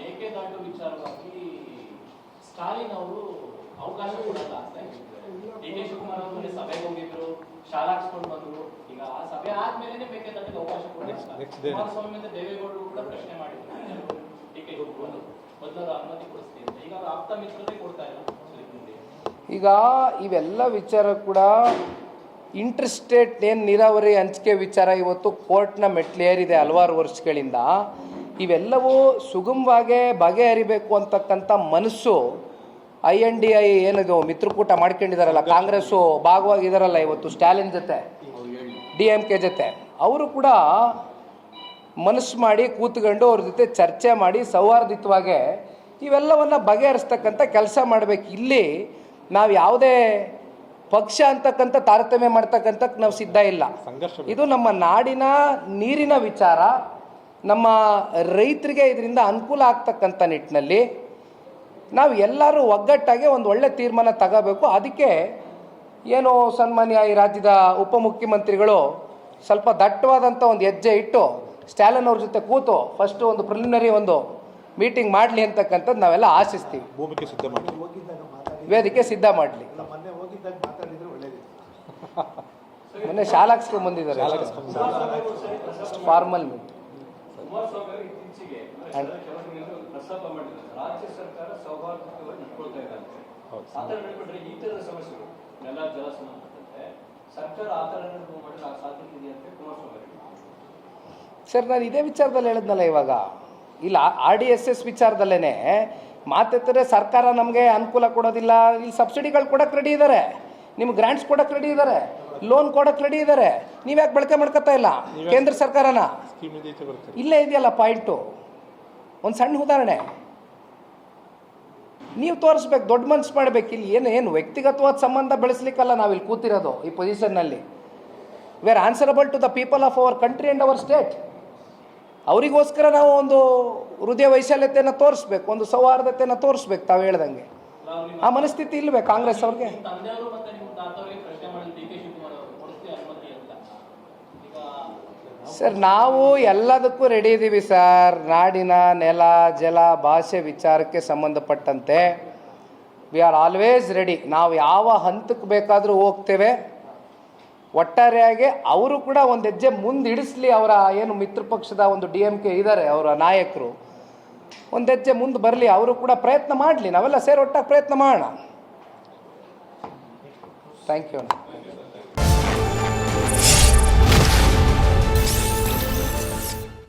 ಮೇಕೆದಾಟು ವಿಚಾರವಾಗಿ ಸ್ಟಾಲಿನ್ ಅವರು ಅವಕಾಶ ಕೊಡಲ್ಲ ಅಂತ ಡಿ ಕೆ ಶಿವಕುಮಾರ್ ಅವರು ಮೊನ್ನೆ ಸಭೆಗೆ ಹೋಗಿದ್ರು ಶಾಲಾ ಹಾಕ್ಸ್ಕೊಂಡು ಬಂದ್ರು. ಈಗ ಆ ಸಭೆ ಆದ್ಮೇಲೆ ಮೇಕೆದಾಟಿಗೆ ಅವಕಾಶ ಕೊಡಲಿಲ್ಲ ಕೊಡಲ್ಲ. ಕುಮಾರಸ್ವಾಮಿ ಮತ್ತೆ ದೇವೇಗೌಡರು ಕೂಡ ಪ್ರಶ್ನೆ ಮಾಡಿದ್ರು. ಡಿ ಕೆ ಶಿವಕುಮಾರ್ ಮೊದಲು ಅನುಮತಿ ಕೊಡಿಸ್ತೀನಿ ಅಂತ. ಈಗ ಅವ್ರ ಆಪ್ತ ಮಿತ್ರರೇ ಕೊಡ್ತಾ ಇಲ್ಲ ಈಗ ಇವೆಲ್ಲ ವಿಚಾರ ಕೂಡ ಇಂಟ್ರೆಸ್ಟೆಡ್ ಏನು ನೀರಾವರಿ ಹಂಚಿಕೆ ವಿಚಾರ ಇವತ್ತು ಕೋರ್ಟ್ನ ಮೆಟ್ಲೇರಿದೆ ಹಲವಾರು ವರ್ಷಗಳಿಂದ. ಇವೆಲ್ಲವೂ ಸುಗಮವಾಗಿ ಬಗೆಹರಿಬೇಕು ಅಂತಕ್ಕಂಥ ಮನಸ್ಸು ಐ ಎನ್ ಡಿ ಐ ಏನಿದು ಮಿತ್ರಕೂಟ ಮಾಡ್ಕೊಂಡಿದಾರಲ್ಲ ಕಾಂಗ್ರೆಸ್ಸು ಭಾಗವಾಗಿದಾರಲ್ಲ ಇವತ್ತು ಸ್ಟಾಲಿನ್ ಜೊತೆ ಡಿ ಎಂ ಕೆ ಜೊತೆ. ಅವರು ಕೂಡ ಮನಸ್ಸು ಮಾಡಿ ಕೂತ್ಕೊಂಡು ಅವ್ರ ಜೊತೆ ಚರ್ಚೆ ಮಾಡಿ ಸೌಹಾರ್ದಿತವಾಗಿ ಇವೆಲ್ಲವನ್ನ ಬಗೆಹರಿಸ್ತಕ್ಕಂಥ ಕೆಲಸ ಮಾಡಬೇಕು. ಇಲ್ಲಿ ನಾವು ಯಾವುದೇ ಪಕ್ಷ ಅಂತಕ್ಕಂಥ ತಾರತಮ್ಯ ಮಾಡ್ತಕ್ಕಂಥ ನಾವು ಸಿದ್ಧ ಇಲ್ಲ. ಇದು ನಮ್ಮ ನಾಡಿನ ನೀರಿನ ವಿಚಾರ ನಮ್ಮ ರೈತರಿಗೆ ಇದರಿಂದ ಅನುಕೂಲ ಆಗ್ತಕ್ಕಂಥ ನಿಟ್ಟಿನಲ್ಲಿ ನಾವು ಎಲ್ಲರೂ ಒಗ್ಗಟ್ಟಾಗಿ ಒಂದು ಒಳ್ಳೆ ತೀರ್ಮಾನ ತಗೋಬೇಕು. ಅದಕ್ಕೆ ಏನು ಸನ್ಮಾನ್ಯ ಈ ರಾಜ್ಯದ ಉಪಮುಖ್ಯಮಂತ್ರಿಗಳು ಸ್ವಲ್ಪ ದಟ್ಟವಾದಂಥ ಒಂದು ಹೆಜ್ಜೆ ಇಟ್ಟು ಸ್ಟಾಲಿನ್ ಅವ್ರ ಜೊತೆ ಕೂತು ಫಸ್ಟು ಒಂದು ಪ್ರಿಲಿಮಿನರಿ ಒಂದು ಮೀಟಿಂಗ್ ಮಾಡಲಿ ಅಂತಕ್ಕಂಥದ್ದು ನಾವೆಲ್ಲ ಆಶಿಸ್ತೀವಿ. ಭೂಮಿಕೆ ಸಿದ್ಧ ಮಾಡಿ ವೇದಿಕೆ ಸಿದ್ಧ ಮಾಡಲಿ. ಮೊನ್ನೆ ಶಾಲಾಕ್ಸ್ಕೊಂಡು ಬಂದಿದ್ದಾರೆ ಫಾರ್ಮಲ್ ಮೀಟ್ ಕುಮಾರಸ್ವಾಮಿ ಇತ್ತೀಚೆಗೆ ಕೆಲವರು ಪ್ರಸ್ತಾಪ ಮಾಡಿದ್ದಾರೆ ರಾಜ್ಯ ಸರ್ಕಾರ ಸೌಹಾರ್ದವಾಗಿ ಇಟ್ಕೊಳ್ತಾ ಇದೆ ಅಂತ. ಹೌದು. ಆ ಥರ ನಡ್ಕೊಂಡ್ರೆ ಈ ತರದ ಸಮಸ್ಯೆಗಳು. ನೆಲ ಜಲ ಸಂಬಂಧಪಟ್ಟಂತೆ ಸರ್ಕಾರ ಆ ಥರ ನಡ್ಕೊಂಡು ಮಾಡಲು ಆ ಸಾಧ್ಯತೆ ಅಂತ ಕುಮಾರಸ್ವಾಮಿ ಸರ್ ನಾನು ಇದೇ ವಿಚಾರದಲ್ಲಿ ಹೇಳಿದ್ನಲ್ಲ ಇವಾಗ. ಇಲ್ಲ ಆರ್ ಡಿ ಎಸ್ ಎಸ್ ವಿಚಾರದಲ್ಲೇ ಮಾತೆತ್ತರೆ ಸರ್ಕಾರ ನಮಗೆ ಅನುಕೂಲ ಕೊಡೋದಿಲ್ಲ ಇಲ್ಲಿ ಸಬ್ಸಿಡಿಗಳು ಕೊಡಕ್ಕೆ ರೆಡಿ ಇದ್ದಾರೆ ನಿಮ್ಗೆ ಗ್ರಾಂಟ್ಸ್ ಕೊಡಕ್ಕೆ ರೆಡಿ ಇದ್ದಾರೆ ಲೋನ್ ಕೊಡಕ್ಕೆ ರೆಡಿ ಇದ್ದಾರೆ ನೀವ್ಯಾಕೆ ಬಳಕೆ ಮಾಡ್ಕೊತಾ ಇಲ್ಲ? ಕೇಂದ್ರ ಸರ್ಕಾರನ? ಇಲ್ಲೇ ಇದೆಯಲ್ಲ ಪಾಯಿಂಟು ಒಂದು ಸಣ್ಣ ಉದಾಹರಣೆ. ನೀವು ತೋರಿಸ್ಬೇಕು ದೊಡ್ಡ ಮನ್ಸು ಮಾಡ್ಬೇಕು. ಇಲ್ಲಿ ಏನು ಏನು ವ್ಯಕ್ತಿಗತವಾದ ಸಂಬಂಧ ಬೆಳೆಸ್ಲಿಕ್ಕಲ್ಲ ನಾವಿಲ್ಲಿ ಕೂತಿರೋದು ಈ ಪೊಸಿಷನ್ನಲ್ಲಿ we are answerable to the people of our country and our state ಅವರಿಗೋಸ್ಕರ ನಾವು ಒಂದು ಹೃದಯ ವೈಶಾಲ್ಯತೆಯನ್ನು ತೋರಿಸ್ಬೇಕು ಒಂದು ಸೌಹಾರ್ದತೆಯನ್ನು ತೋರಿಸ್ಬೇಕು ತಾವು ಹೇಳ್ದಂಗೆ. ಆ ಮನಸ್ಥಿತಿ ಇಲ್ವೇ ಕಾಂಗ್ರೆಸ್ ಅವ್ರಿಗೆ? ಸರ್ ನಾವು ಎಲ್ಲದಕ್ಕೂ ರೆಡಿ ಇದ್ದೀವಿ ಸರ್. ನಾಡಿನ ನೆಲ ಜಲ ಭಾಷೆ ವಿಚಾರಕ್ಕೆ ಸಂಬಂಧಪಟ್ಟಂತೆ. ವಿ ಆರ್ ಆಲ್ವೇಸ್ ರೆಡಿ ನಾವು ಯಾವ ಹಂತಕ್ಕೆ ಬೇಕಾದರೂ ಹೋಗ್ತೇವೆ. ಒಟ್ಟಾರೆಯಾಗಿ ಅವರು ಕೂಡ ಒಂದು ಹೆಜ್ಜೆ ಮುಂದಿಡಿಸ್ಲಿ ಅವರ ಏನು ಮಿತ್ರ ಪಕ್ಷದ ಒಂದು ಡಿ ಎಂ ಕೆ ಇದ್ದಾರೆ ಅವರ ನಾಯಕರು. ಒಂದು ಹೆಜ್ಜೆ ಮುಂದೆ ಬರಲಿ, ಅವರು ಕೂಡ ಪ್ರಯತ್ನ ಮಾಡಲಿ. ನಾವೆಲ್ಲ ಸೇರಿ ಒಟ್ಟಾಗಿ ಪ್ರಯತ್ನ ಮಾಡೋಣ. Thank you